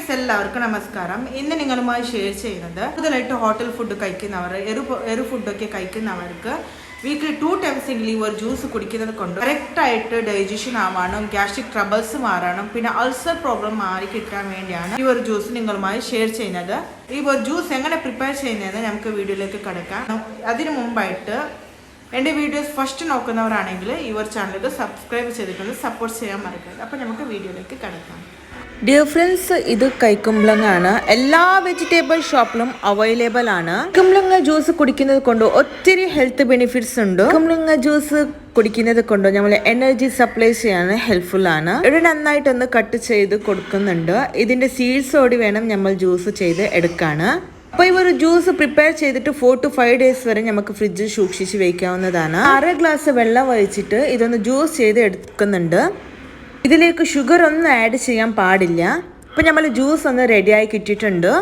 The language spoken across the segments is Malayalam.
ഫ്രണ്ട്സ് എല്ലാവർക്കും നമസ്കാരം. ഇന്ന് നിങ്ങളുമായി ഷെയർ ചെയ്യുന്നത് കൂടുതലായിട്ട് ഹോട്ടൽ ഫുഡ് കഴിക്കുന്നവർ എരു എരു ഫുഡൊക്കെ കഴിക്കുന്നവർക്ക് വീക്കിലി ടു ടൈംസ് എങ്കിലും ഒരു ജ്യൂസ് കുടിക്കുന്നത് കൊണ്ട് കറക്റ്റായിട്ട് ഡൈജഷൻ ആവാനും ഗ്യാസ്ട്രിക് ട്രബിൾസ് മാറാനും പിന്നെ അൾസർ പ്രോബ്ലം മാറി കിട്ടാൻ വേണ്ടിയാണ് ഈ ഒരു ജ്യൂസ് നിങ്ങളുമായി ഷെയർ ചെയ്യുന്നത്. ഈ ഒരു ജ്യൂസ് എങ്ങനെ പ്രിപ്പയർ ചെയ്യുന്നതെന്ന് നമുക്ക് വീഡിയോയിലേക്ക് കിടക്കാം. അതിനു മുമ്പായിട്ട് എന്റെ വീഡിയോസ് ഫസ്റ്റ് നോക്കുന്നവരാണെങ്കിൽ ഈ ഒരു ചാനലിൽ സബ്സ്ക്രൈബ് ചെയ്തിട്ടുണ്ട് സപ്പോർട്ട് ചെയ്യാൻ മറക്കരുത്. അപ്പോൾ നമുക്ക് വീഡിയോയിലേക്ക് കിടക്കാം. ഡിയർ ഫ്രണ്ട്സ് ഇത് കൈക്കുമ്പളങ്ങാണ്. എല്ലാ വെജിറ്റബിൾ ഷോപ്പിലും അവൈലബിൾ ആണ്. കുമ്പളങ്ങ ജ്യൂസ് കുടിക്കുന്നത് കൊണ്ട് ഒത്തിരി ഹെൽത്ത് ബെനിഫിറ്റ്സ് ഉണ്ട്. കുമ്പളങ്ങ ജ്യൂസ് കുടിക്കുന്നത് കൊണ്ട് നമ്മൾ എനർജി സപ്ലൈ ചെയ്യാൻ ഹെൽപ്ഫുൾ ആണ്. ഇവിടെ നന്നായിട്ടൊന്ന് കട്ട് ചെയ്ത് കൊടുക്കുന്നുണ്ട്. ഇതിന്റെ സീഡ്സ് ഓടി വേണം നമ്മൾ ജ്യൂസ് ചെയ്ത് എടുക്കാണ് അപ്പോൾ ഈ ഒരു ജ്യൂസ് പ്രിപ്പയർ ചെയ്തിട്ട് ഫോർ ടു ഫൈവ് ഡേയ്സ് വരെ നമുക്ക് ഫ്രിഡ്ജിൽ സൂക്ഷിച്ച് വയ്ക്കാവുന്നതാണ് അര ഗ്ലാസ് വെള്ളം ഒഴിച്ചിട്ട് ഇതൊന്ന് ജ്യൂസ് ചെയ്ത് എടുക്കുന്നുണ്ട്. ഇതിലേക്ക് ഷുഗർ ഒന്നും ആഡ് ചെയ്യാൻ പാടില്ല. ഇപ്പം നമ്മൾ ജ്യൂസ് ഒന്ന് റെഡിയായി കിട്ടിയിട്ടുണ്ട്.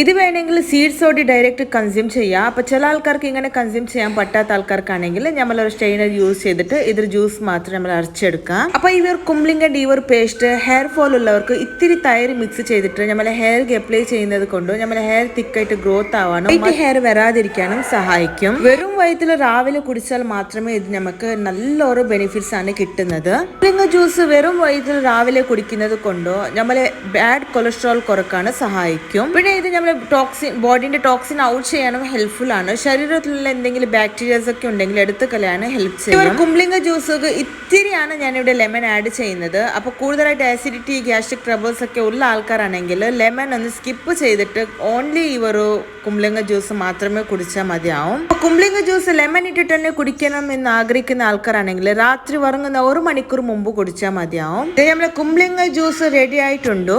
ഇത് വേണമെങ്കിൽ സീഡ്സ് ഓടി ഡയറക്റ്റ് കൺസ്യൂം ചെയ്യാം. അപ്പോൾ ചില ആൾക്കാർക്ക് ഇങ്ങനെ കൺസ്യൂം ചെയ്യാൻ പറ്റാത്ത ആൾക്കാർക്കാണെങ്കിൽ നമ്മൾ ഒരു സ്ട്രെയിനർ യൂസ് ചെയ്തിട്ട് ഇതൊരു ജ്യൂസ് മാത്രം നമ്മൾ അരച്ചെടുക്കാം. അപ്പോൾ ഇവർ ഒരു ഡീവർ പേസ്റ്റ് ഹെയർ ഫോൾ ഉള്ളവർക്ക് ഇത്തിരി തൈര് മിക്സ് ചെയ്തിട്ട് നമ്മളെ ഹെയർക്ക് അപ്ലൈ ചെയ്യുന്നത് കൊണ്ട് നമ്മളെ ഹെയർ തിക്കായിട്ട് ഗ്രോത്ത് ആവാനും ഹെയർ വരാതിരിക്കാനും സഹായിക്കും. വെറും വയറ്റിൽ രാവിലെ കുടിച്ചാൽ മാത്രമേ ഇത് നമുക്ക് നല്ലൊരു ബെനിഫിറ്റ്സ് ആണ് കിട്ടുന്നത്. കുംബ്ലിംഗ ജ്യൂസ് വെറും വയറ്റിൽ രാവിലെ കുടിക്കുന്നത് കൊണ്ടോ നമ്മളെ ബാഡ് കൊളസ്ട്രോൾ കുറക്കാണ് സഹായിക്കും. പിന്നെ ഇത് നമ്മൾ ടോക്സിൻ ബോഡിന്റെ ടോക്സിൻ ഔട്ട് ചെയ്യാനും ഹെൽപ്ഫുൾ ആണ്. ശരീരത്തിലുള്ള എന്തെങ്കിലും ബാക്ടീരിയസ് ഒക്കെ ഉണ്ടെങ്കിൽ എടുത്തു കളയാനും ഹെൽപ്പ് ചെയ്യും. കുംബ്ലിംഗ ജ്യൂസ് ഇത്തിരിയാണ് ഞാനിവിടെ ലെമൺ ആഡ് ചെയ്യുന്നത്. അപ്പോൾ കൂടുതലായിട്ട് ആസിഡിറ്റി ഗ്യാസ്ട്രിക് ട്രബിൾസ് ഒക്കെ ഉള്ള ആൾക്കാരാണെങ്കിൽ ലെമൺ ഒന്ന് സ്കിപ്പ് ചെയ്തിട്ട് ഓൺലി ഒരു കുംബ്ലിംഗ ജ്യൂസ് മാത്രമേ കുടിച്ചാൽ മതിയാവും. കുംബ്ലിംഗ ജ്യൂസ് ലെമൺ ഇട്ടിട്ട് തന്നെ കുടിക്കണം എന്ന് ആഗ്രഹിക്കുന്ന ആൾക്കാരാണെങ്കിൽ രാത്രി ഉറങ്ങുന്ന ഒരു മണിക്കൂർ മുമ്പ് കുടിച്ചാൽ മതിയാവും. ഇത് നമ്മളെ കുംബ്ലിംഗ ജ്യൂസ് റെഡി ആയിട്ടുണ്ടോ.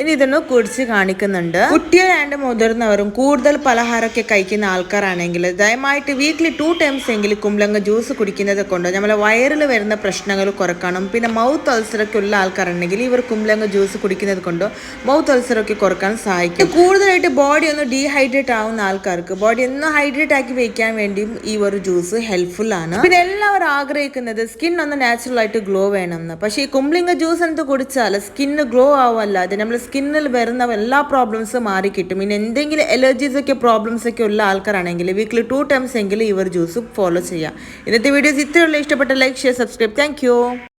ഇനി ഇതൊന്ന് കുടിച്ച് കാണിക്കുന്നുണ്ട്. കുട്ടികളാണ്ട് മുതിർന്നവരും കൂടുതൽ പലഹാരമൊക്കെ കഴിക്കുന്ന ആൾക്കാരാണെങ്കിൽ ദയമായിട്ട് വീക്കിലി ടു ടൈംസ് എങ്കിലും കുമ്പളങ്ങ ജ്യൂസ് കുടിക്കുന്നത് കൊണ്ട് നമ്മളെ വയറിൽ വരുന്ന പ്രശ്നങ്ങൾ കുറക്കണം. പിന്നെ മൗത്ത് അൾസറൊക്കെ ഉള്ള ആൾക്കാരുണ്ടെങ്കിൽ ഇവർ കുമ്പളങ്ങ ജ്യൂസ് കുടിക്കുന്നത് കൊണ്ട് മൗത്ത് അൾസറൊക്കെ കുറയ്ക്കാൻ സഹായിക്കും. കൂടുതലായിട്ട് ബോഡി ഒന്ന് ഡീഹൈഡ്രേറ്റ് ആവുന്ന ആൾക്കാർക്ക് ബോഡി ഒന്ന് ഹൈഡ്രേറ്റ് ആക്കി വെക്കാൻ വേണ്ടിയും ഈ ഒരു ജ്യൂസ് ഹെൽപ്ഫുൾ ആണ്. പിന്നെ എല്ലാവരും ആഗ്രഹിക്കുന്നത് സ്കിൻ ഒന്ന് നാച്ചുറൽ ആയിട്ട് ഗ്ലോ വേണം എന്ന് പക്ഷേ ഈ കുമ്പളിങ്ങ ജ്യൂസ് എന്ത് കുടിച്ചാൽ സ്കിന്ന് ഗ്ലോ ആവുമല്ലാതെ നമ്മൾ സ്കിന്നിൽ വരുന്ന എല്ലാ പ്രോബ്ലംസ് മാറി കിട്ടും. ഇനി എന്തെങ്കിലും എലർജീസ് ഒക്കെ പ്രോബ്ലംസ് ഒക്കെ ഉള്ള ആൾക്കാരാണെങ്കിൽ വീക്കിലി ടു ടൈംസ് എങ്കിലും ഇവർ ജ്യൂസ് ഫോളോ ചെയ്യാം. ഇന്നത്തെ വീഡിയോസ് ഇത്രയുള്ള ഇഷ്ടപ്പെട്ട ലൈക്ക് ഷെയർ സബ്സ്ക്രൈബ് താങ്ക്